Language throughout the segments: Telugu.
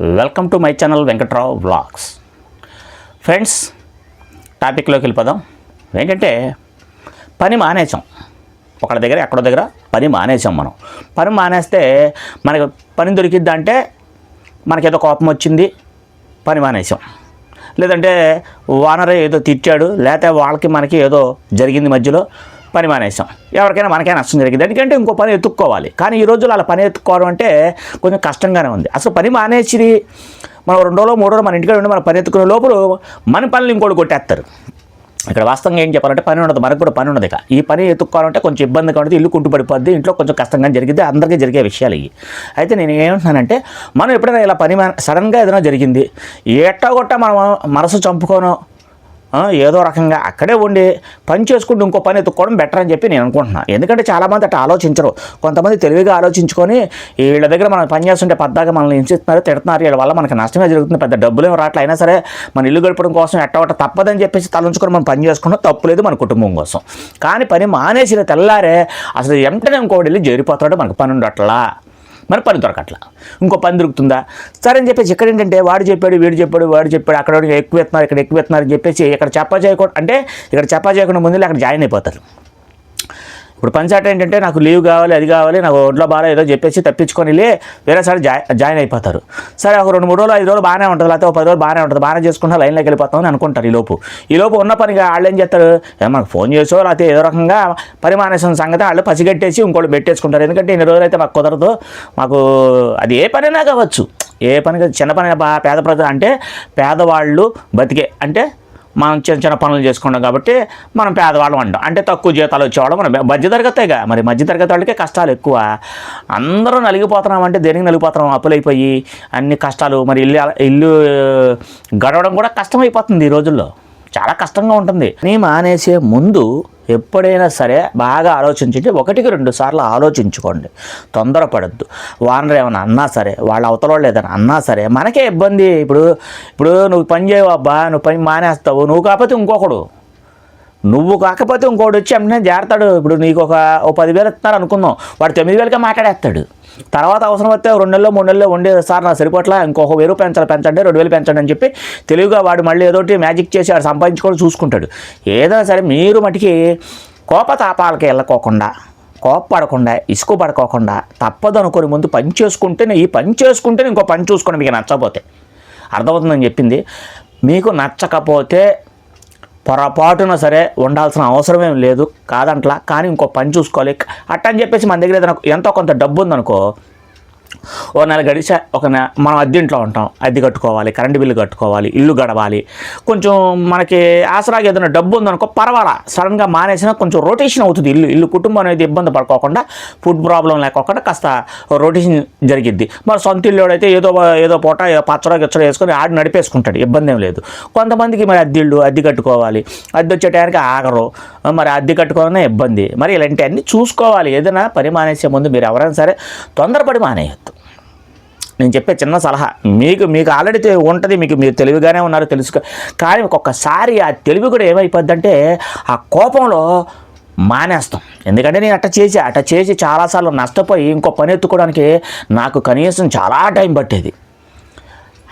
Welcome to my channel Venkatrao vlogs. Friends టాపిక్లోకి వెళ్ళిపోదాం. ఏంటంటే పని మానేసాం ఒకళ్ళ దగ్గర ఎక్కడో దగ్గర పని మానేసాం మనం. పని మానేస్తే మనకి పని దొరికిద్దా అంటే మనకేదో కోపం వచ్చింది పని మానేసాం లేదంటే వానరే ఏదో తిట్టాడు లేకపోతే వాళ్ళకి మనకి ఏదో జరిగింది మధ్యలో. పని మానేసాం ఎవరికైనా మనకైనా నష్టం జరిగింది. ఎందుకంటే ఇంకో పని ఎత్తుక్కోవాలి. కానీ ఈ రోజుల్లో అలా పని ఎత్తుకోవడం అంటే కొంచెం కష్టంగానే ఉంది. అసలు పని మానేసి మనం రెండోలో రోజులు మూడు రోజులు మన ఇంటికి ఉండి మన పని ఎత్తుకునే లోపల మన పనులు ఇంకోటి కొట్టేస్తారు. ఇక్కడ వాస్తవంగా ఏం చెప్పాలంటే పని ఉండదు. మనకు కూడా పని ఉండదు ఇక. ఈ పని ఎత్తుక్కోవాలంటే కొంచెం ఇబ్బందిగా ఉంటుంది. ఇల్లు కుంటుపడిపోద్ది. ఇంట్లో కొంచెం కష్టంగా జరిగింది అందరికీ జరిగే విషయాలు ఇవి. అయితే నేను ఏమంటున్నానంటే మనం ఎప్పుడైనా ఇలా పని మా- సడన్గా ఏదైనా జరిగింది. ఎట్టా కొట్ట మనం మనసు చంపుకోను ఏదో రకంగా అక్కడే ఉండి పని చేసుకుంటూ ఇంకో పని ఎత్తుక్కోవడం బెటర్ అని చెప్పి నేను అనుకుంటున్నాను ఎందుకంటే చాలామంది అట్లా ఆలోచించరు. కొంతమంది తెలివిగా ఆలోచించుకొని వీళ్ళ దగ్గర మనం పని చేస్తుంటే పద్దాగా మనల్ని హింసిస్తున్నారు తిడుతున్నారు వీళ్ళ వల్ల మనకి నష్టమే జరుగుతుంది పెద్ద డబ్బులు ఏమి రావట్లే. అయినా సరే మన ఇల్లు గడపడం కోసం ఎట్టవట తప్పదని చెప్పేసి తలంచుకొని మనం పని చేసుకున్నా తప్పు లేదు మన కుటుంబం కోసం. కానీ పని మానేసిన తెల్లారే అసలు వెంటనే ఇంకోటి వెళ్ళి చేరిపోతాడు మనకు పని ఉండట్లా. మరి పని దొరకట్లా. ఇంకో పని దొరుకుతుందా? సరే అని చెప్పేసి ఇక్కడ ఏంటంటే వాడు చెప్పాడు వీడు చెప్పాడు వాడు చెప్పాడు అక్కడ ఎక్కువ ఎత్తున్నారు ఇక్కడ ఎక్కువ ఎత్తున్నారు అని చెప్పేసి ఇక్కడ చెప్పా చేయకుండా అంటే ఇక్కడ చెప్పా చేయకుండా ముందు అక్కడ జాయిన్ అయిపోతారు. ఇప్పుడు పంచాయతీ ఏంటంటే నాకు లీవ్ కావాలి అది కావాలి నాకు ఒంట్లో బాగా ఏదో చెప్పేసి తప్పించుకొని వెళ్ళి వేరే సార్ జాయిన్ అయిపోతారు. సరే ఒక రెండు మూడు రోజులు ఐదు రోజులు బాగానే ఉంటుంది లేకపోతే ఒక పది రోజులు బాగానే ఉంటుంది బాగానే చేసుకుంటా లైన్లోకి వెళ్ళిపోతాం అని అనుకుంటారు ఈ లోపు. ఈ లోపు ఉన్న పనిగా వాళ్ళు ఏం చేస్తారు? మనకు ఫోన్ చేసో లేకపోతే ఏదో రకంగా పని మానేసిన సంగతి వాళ్ళు పసిగట్టేసి ఇంకోటి పెట్టేసుకుంటారు. ఎందుకంటే ఇన్ని రోజులైతే మాకు కుదరదు. మాకు అది ఏ పనైనా కావచ్చు. ఏ పని చిన్న పని పేద ప్రజలు అంటే పేదవాళ్ళు బతికే అంటే మనం చిన్న చిన్న పనులు చేసుకున్నాం కాబట్టి మనం పేదవాళ్ళం అంటాం. అంటే తక్కువ జీతాలు వచ్చేవాళ్ళం మనం మధ్యతరగతేగా మరి మధ్యతరగతి వాళ్ళకే కష్టాలు ఎక్కువ. అందరూ నలిగిపోతున్నాం అంటే దేనికి నలిగిపోతున్నాం? అప్పులైపోయి అన్ని కష్టాలు మరి ఇల్లు ఇల్లు గడవడం కూడా కష్టమైపోతుంది ఈ రోజుల్లో. చాలా కష్టంగా ఉంటుంది. నేను మానేసే ముందు ఎప్పుడైనా సరే బాగా ఆలోచించండి ఒకటికి రెండు సార్లు ఆలోచించుకోండి. తొందరపడద్దు. వానరు ఏమైనా అన్నా సరే వాళ్ళ అవతల వాళ్ళు ఏదైనా అన్నా సరే మనకే ఇబ్బంది. ఇప్పుడు ఇప్పుడు నువ్వు పని చేయవు అబ్బా నువ్వు పని మానేస్తావు నువ్వు కాకపోతే ఇంకొకడు నువ్వు కాకపోతే ఇంకోటి వచ్చి వెంటనే చేరతాడు ఇప్పుడు నీకు ఒక ఓ పదివేలు ఇస్తున్నారు అనుకుందాం. వాడు తొమ్మిది వేలకే మాట్లాడేస్తాడు. తర్వాత అవసరం వస్తే రెండు నెలలో మూడు నెలల్లో ఉండే సార్ నా సరిపోట్లా ఇంకొక వెయ్యి రూపాయలు పెంచాలి పెంచండి రెండు వేలు పెంచండి అని చెప్పి తెలివిగా వాడు మళ్ళీ ఏదో ఒకటి మ్యాజిక్ చేసి వాడు సంపాదించుకొని చూసుకుంటాడు. ఏదైనా సరే మీరు మటుకి కోపతాపాలకి వెళ్ళకోకుండా కోప్పడకుండా ఇసుకు పడుకోకుండా తప్పదు అనుకుని ముందు పని చేసుకుంటేనే ఈ పని చేసుకుంటేనే ఇంకో పని చూసుకోండి మీకు నచ్చకపోతే. అర్థమవుతుందని చెప్పింది. మీకు నచ్చకపోతే పొరపాటున సరే ఉండాల్సిన అవసరం ఏం లేదు కాదంట్లా. కానీ ఇంకో పని చూసుకోవాలి. అట్టని చెప్పేసి మన దగ్గర ఏదైనా ఎంతో కొంత డబ్బు ఉందనుకో ఓ నెల గడిచా ఒక నెల మనం అద్దెంట్లో ఉంటాం. అద్దె కట్టుకోవాలి కరెంటు బిల్లు కట్టుకోవాలి ఇల్లు గడవాలి. కొంచెం మనకి ఆసరాగా ఏదైనా డబ్బు ఉందనుకో పర్వాలా. సడన్గా మానేసినా కొంచెం రొటేషన్ అవుతుంది ఇల్లు. ఇల్లు కుటుంబం అనేది ఇబ్బంది పడుకోకుండా ఫుడ్ ప్రాబ్లం లేకోకుండా కాస్త రొటేషన్ జరిగిద్ది. మరి సొంత ఇల్లుడైతే ఏదో ఏదో పూట పచ్చడో గిచ్చడో వేసుకొని ఆడి నడిపేసుకుంటాడు. ఇబ్బంది ఏం లేదు. కొంతమందికి మరి అద్దె ఇల్లు అద్దె కట్టుకోవాలి. అద్దె వచ్చే టైంకి ఆగరు. మరి అద్దె కట్టుకోవాలనే ఇబ్బంది. మరి ఇలాంటివన్నీ చూసుకోవాలి. ఏదైనా పని మానేసే ముందు మీరు ఎవరైనా సరే తొందరపడి మానేయద్దు. నేను చెప్పే చిన్న సలహా. మీకు మీకు ఆల్రెడీ ఉంటుంది మీకు మీరు తెలివిగానే ఉన్నారు తెలుసుకో కానీ ఒక్కొక్కసారి ఆ తెలివి కూడా ఏమైపోద్దంటే ఆ కోపంలో మానేస్తాం. ఎందుకంటే నేను అట్ట చేసి అట్ట చేసి చాలాసార్లు నష్టపోయి ఇంకో పని ఎత్తుకోవడానికి నాకు కనీసం చాలా టైం పట్టేది.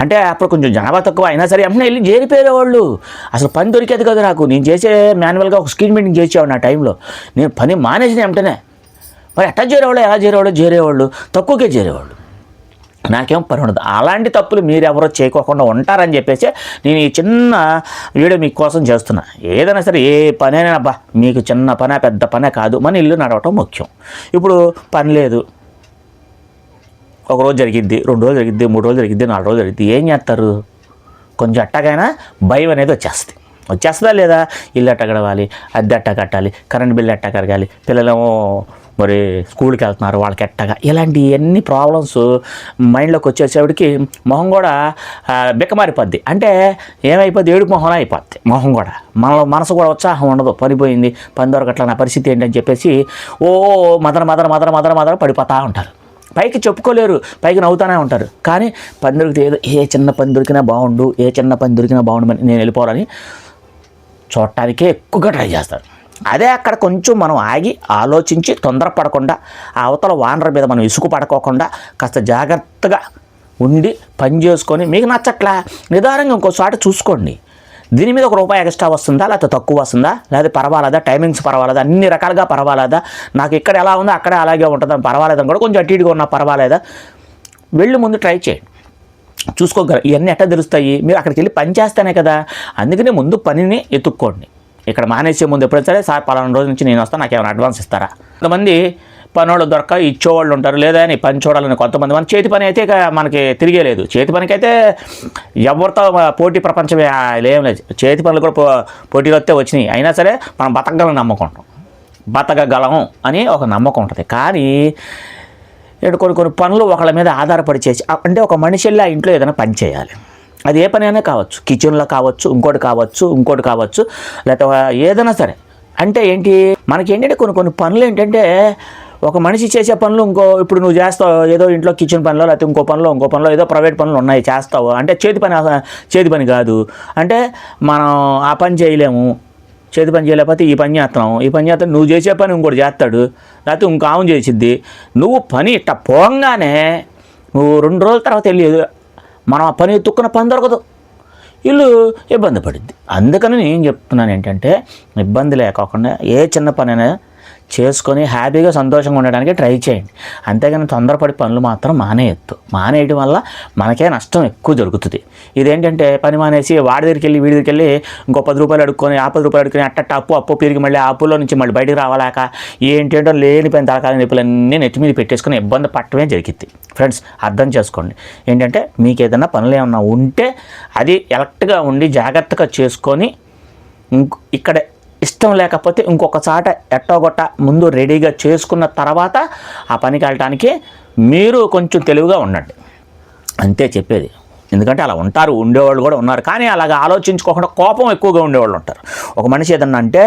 అంటే అప్పుడు కొంచెం జనాభా తక్కువ అయినా సరే వెంటనే వెళ్ళి చేరిపోయేవాళ్ళు. అసలు పని దొరికేది కదా నాకు. నేను చేసే మాన్యువల్గా ఒక స్క్రీన్ మీటింగ్ చేసేవాడు నా టైంలో. నేను పని మానేసిన వెంటనే. మరి ఎట్లా చేరేవాళ్ళు ఎలా చేరేవాళ్ళు? చేరేవాళ్ళు తక్కువకే చేరేవాళ్ళు. నాకేం పని ఉండదు. అలాంటి తప్పులు మీరెవరో చేయకోకుండా ఉంటారని చెప్పేసి నేను ఈ చిన్న వీడియో మీకోసం చేస్తున్నా. ఏదైనా సరే ఏ పనైనా అబ్బా మీకు చిన్న పనే పెద్ద పనే కాదు. మన ఇల్లు నడవటం ముఖ్యం. ఇప్పుడు పని లేదు. ఒక రోజు జరిగిద్ది రెండు రోజులు జరిగిద్ది మూడు రోజులు జరిగిద్ది నాలుగు రోజులు జరిగిద్ది. ఏం చేస్తారు? కొంచెం అట్టగైనా భయం అనేది వచ్చేస్తుంది. వచ్చేస్తుందా లేదా? ఇల్లు అట్ట గడవాలి అద్దె అట్ట కట్టాలి కరెంట్ బిల్లు అట్ట కరగాలి పిల్లలేమో మరి స్కూల్కి వెళ్తున్నారు వాళ్ళకి ఎట్టగా ఇలాంటి ఎన్ని ప్రాబ్లమ్స్ మైండ్లోకి వచ్చేసేవాడికి మొహం కూడా బిక్కమారిపోద్ది అంటే ఏమైపోద్ది? ఏడుపు మొహం అయిపోద్ది మొహం కూడా. మన మనసు కూడా ఉత్సాహం ఉండదు. పడిపోయింది పని దొరకట్ల నా పరిస్థితి ఏంటని చెప్పేసి ఓ మదన మదన మదన మదన మదన పడిపోతూ ఉంటారు. పైకి చెప్పుకోలేరు పైకి నవ్వుతూనే ఉంటారు. కానీ పని దొరికితే ఏదో ఏ చిన్న పని దొరికినా బాగుండు ఏ చిన్న పని దొరికినా బాగుండు అని నేను వెళ్ళిపోవాలని చూడటానికే ఎక్కువగా ట్రై చేస్తారు. అదే అక్కడ కొంచెం మనం ఆగి ఆలోచించి తొందరపడకుండా ఆ అవతల వానర్ మీద మనం ఇసుకు పడుకోకుండా కాస్త జాగ్రత్తగా ఉండి పని చేసుకొని మీకు నచ్చట్లా? నిదానంగా ఇంకో చోట చూసుకోండి. దీని మీద ఒక రూపాయి ఎక్స్ట్రా వస్తుందా? లేకపోతే తక్కువ వస్తుందా? లేదా పర్వాలేదా? టైమింగ్స్ పర్వాలేదా? అన్ని రకాలుగా పర్వాలేదా? నాకు ఇక్కడ ఎలా ఉందో అక్కడే అలాగే ఉంటుందని పర్వాలేదని కూడా కొంచెం అటు ఇటుగా ఉన్నా పర్వాలేదా? వెళ్ళి ముందు ట్రై చేయండి. చూసుకోగలరు ఇవన్నీ ఎట్లా తెలుస్తాయి? మీరు అక్కడికి వెళ్ళి పని చేస్తేనే కదా? అందుకనే ముందు పనిని ఎత్తుక్కోండి. ఇక్కడ మానేసే ముందు ఎప్పుడు సరే సార్ పలానా రోజు నుంచి నేను వస్తాను నాకు ఏమైనా అడ్వాన్స్ ఇస్తారా? కొంతమంది పనోళ్ళు దొరక ఇచ్చేవాళ్ళు ఉంటారు లేదా అని పని చూడాలని కొంతమంది మన చేతి పని అయితే ఇక మనకి తిరిగే లేదు చేతి పనికి అయితే ఎవరితో పోటీ ప్రపంచమే లేం లేదు. చేతి పనులు కూడా పో పోటీలు వస్తే వచ్చినాయి. అయినా సరే మనం బతకగలని నమ్మకం. బతకగలం అని ఒక నమ్మకం ఉంటుంది. కానీ ఇక్కడ కొన్ని కొన్ని పనులు ఒకళ్ళ మీద ఆధారపడి చేసి అంటే ఒక మనిషి ఆ ఇంట్లో ఏదైనా పని చేయాలి. అది ఏ పని అయినా కావచ్చు కిచెన్లో కావచ్చు ఇంకోటి కావచ్చు ఇంకోటి కావచ్చు లేకపోతే ఏదైనా సరే. అంటే ఏంటి? మనకి ఏంటంటే కొన్ని కొన్ని పనులు ఏంటంటే ఒక మనిషి చేసే పనులు ఇంకో ఇప్పుడు నువ్వు చేస్తావు ఏదో ఇంట్లో కిచెన్ పనిలో లేకపోతే ఇంకో పనిలో ఇంకో పనిలో ఏదో ప్రైవేట్ పనులు ఉన్నాయి చేస్తావు. అంటే చేతి పని చేతి పని కాదు. అంటే మనం ఆ పని చేయలేము. చేతి పని చేయలేకపోతే ఈ పని చేస్తున్నాం. ఈ పని చేస్తాను నువ్వు చేసే పని ఇంకోటి చేస్తాడు. లేకపోతే ఇంకో ఆమె చేసిద్ది. నువ్వు పని ఇట్ట పోగానే నువ్వు రెండు రోజుల తర్వాత వెళ్ళి మనం ఆ పని ఎత్తుక్కున్న పని దొరకదు. ఇల్లు ఇబ్బంది పడుద్ది. అందుకని నేను చెప్తున్నాను ఏంటంటే ఇబ్బంది లేకోకుండా ఏ చిన్న పనైనా చేసుకొని హ్యాపీగా సంతోషంగా ఉండడానికి ట్రై చేయండి. అంతేగాని తొందరపడి పనులు మాత్రం మానేయద్దు. మానేయడం వల్ల మనకే నష్టం ఎక్కువ జరుగుతుంది. ఇదేంటంటే పని మానేసి వాడి దగ్గరికి వెళ్ళి వీడి దగ్గరికి వెళ్ళి ఇంకో పది రూపాయలు అడుక్కొని ఆ పది రూపాయలు అడుక్కొని అట్టట్ట అప్పు అప్పు పెరిగి మళ్ళీ ఆ అప్పులో నుంచి మళ్ళీ బయటికి రావాలాక ఏంటంటో లేనిపోయిన తలకాల నొప్పులన్నీ నెత్తి మీద పెట్టేసుకొని ఇబ్బంది పట్టమే జరిగింది ఫ్రెండ్స్ అర్థం చేసుకోండి. ఏంటంటే మీకు ఏదైనా పనులు ఏమన్నా ఉంటే అది ఎలక్ట్గా ఉండి జాగ్రత్తగా చేసుకొని ఇంక ఇక్కడ ఇష్టం లేకపోతే ఇంకొక చాట ఎట్టోగొట్ట ముందు రెడీగా చేసుకున్న తర్వాత ఆ పనికి వెళ్ళటానికి మీరు కొంచెం తెలివిగా ఉండండి. అంతే చెప్పేది. ఎందుకంటే అలా ఉంటారు ఉండేవాళ్ళు కూడా ఉన్నారు. కానీ అలాగ ఆలోచించుకోకుండా కోపం ఎక్కువగా ఉండేవాళ్ళు ఉంటారు. ఒక మనిషి ఏదన్నా అంటే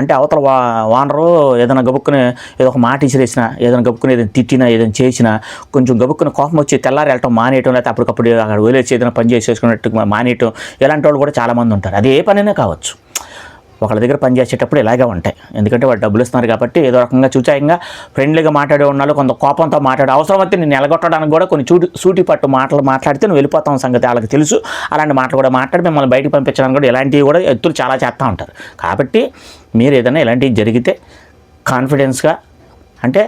అంటే అవతల వా వానరు ఏదైనా గబుక్కుని ఏదో ఒక మాట ఇసిరేసినా ఏదైనా గబుక్కుని ఏదైనా తిట్టినా ఏదైనా చేసినా కొంచెం గబుక్కుని కోపం వచ్చి తెల్లారి వెళ్ళటం మానేయటం లేకపోతే అప్పటికప్పుడు అక్కడ వదిలేసి ఏదైనా పని చేసేసుకున్నట్టు మానేయటం ఇలాంటి వాళ్ళు కూడా చాలామంది ఉంటారు. అది ఏ పనైనా కావచ్చు. ఒకళ్ళ దగ్గర పనిచేసేటప్పుడు ఇలాగే ఉంటాయి. ఎందుకంటే వాళ్ళు డబ్బులు ఇస్తున్నారు కాబట్టి ఏదో రకంగా చూచాయంగా ఫ్రెండ్లీగా మాట్లాడే ఉన్నాళ్ళు కొంత కోపంతో మాట్లాడే అవసరం అయితే నేను నిలగొట్టడానికి కూడా కొన్ని చూటి సూటి పట్టు మాటలు మాట్లాడితే నువ్వు వెళ్ళిపోతాం సంగతి వాళ్ళకి తెలుసు. అలాంటి మాటలు కూడా మాట్లాడి మిమ్మల్ని బయటికి పంపించడానికి కూడా ఇలాంటివి కూడా ఎత్తులు చాలా చేస్తూ ఉంటారు. కాబట్టి మీరు ఏదైనా ఇలాంటివి జరిగితే కాన్ఫిడెన్స్గా అంటే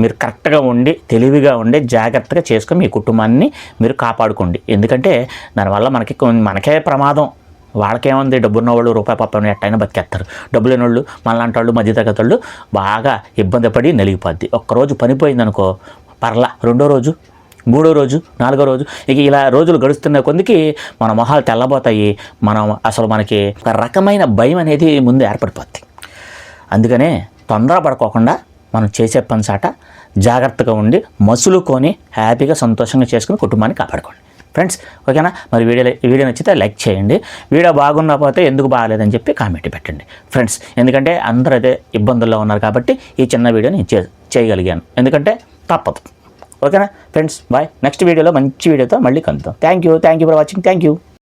మీరు కరెక్ట్గా ఉండి తెలివిగా ఉండి జాగ్రత్తగా చేసుకొని మీ కుటుంబాన్ని మీరు కాపాడుకోండి. ఎందుకంటే దానివల్ల మనకి కొన్ని మనకే ప్రమాదం. వాళ్ళకేముంది? డబ్బున్న వాళ్ళు రూపాయి పాపం ఎట్టయినా బతికేస్తారు డబ్బు లేని వాళ్ళు మనలాంటి వాళ్ళు మధ్యతరగతి వాళ్ళు బాగా ఇబ్బంది పడి నలిగిపోద్ది. ఒక్కరోజు పని పోయిందనుకో పర్లా రెండో రోజు మూడో రోజు నాలుగో రోజు ఇక ఇలా రోజులు గడుస్తున్న కొందికి మన మొహాలు తెల్లబోతాయి. మనం అసలు మనకి ఒక రకమైన భయం అనేది ముందు ఏర్పడిపోద్ది. అందుకనే తొందరపడుకోకుండా మనం చేసే పని చాట జాగ్రత్తగా ఉండి మసులుకొని హ్యాపీగా సంతోషంగా చేసుకుని కుటుంబాన్ని కాపాడుకోండి. ఫ్రెండ్స్ ఓకేనా? మరి వీడియో వీడియో నచ్చితే లైక్ చేయండి. వీడియో బాగున్నపోతే ఎందుకు బాగాలేదని చెప్పి కామెంట్ పెట్టండి. ఫ్రెండ్స్ ఎందుకంటే అందరూ అదే ఇబ్బందుల్లో ఉన్నారు కాబట్టి ఈ చిన్న వీడియో నేను చే చేయగలిగాను. ఎందుకంటే తప్పదు. ఓకేనా? Friends bye. నెక్స్ట్ వీడియోలో మంచి వీడియోతో మళ్ళీ కలుద్దాం. Thank you thank you for watching thank you